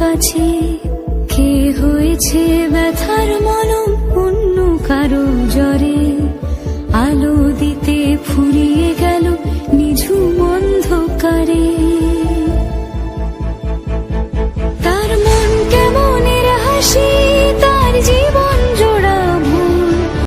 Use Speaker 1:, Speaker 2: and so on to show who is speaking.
Speaker 1: কাছে কে হয়েছে ব্যথার মলম? অন্য কারও জ্বরে আলো দিতে ফুরিয়ে গেল নিঝুম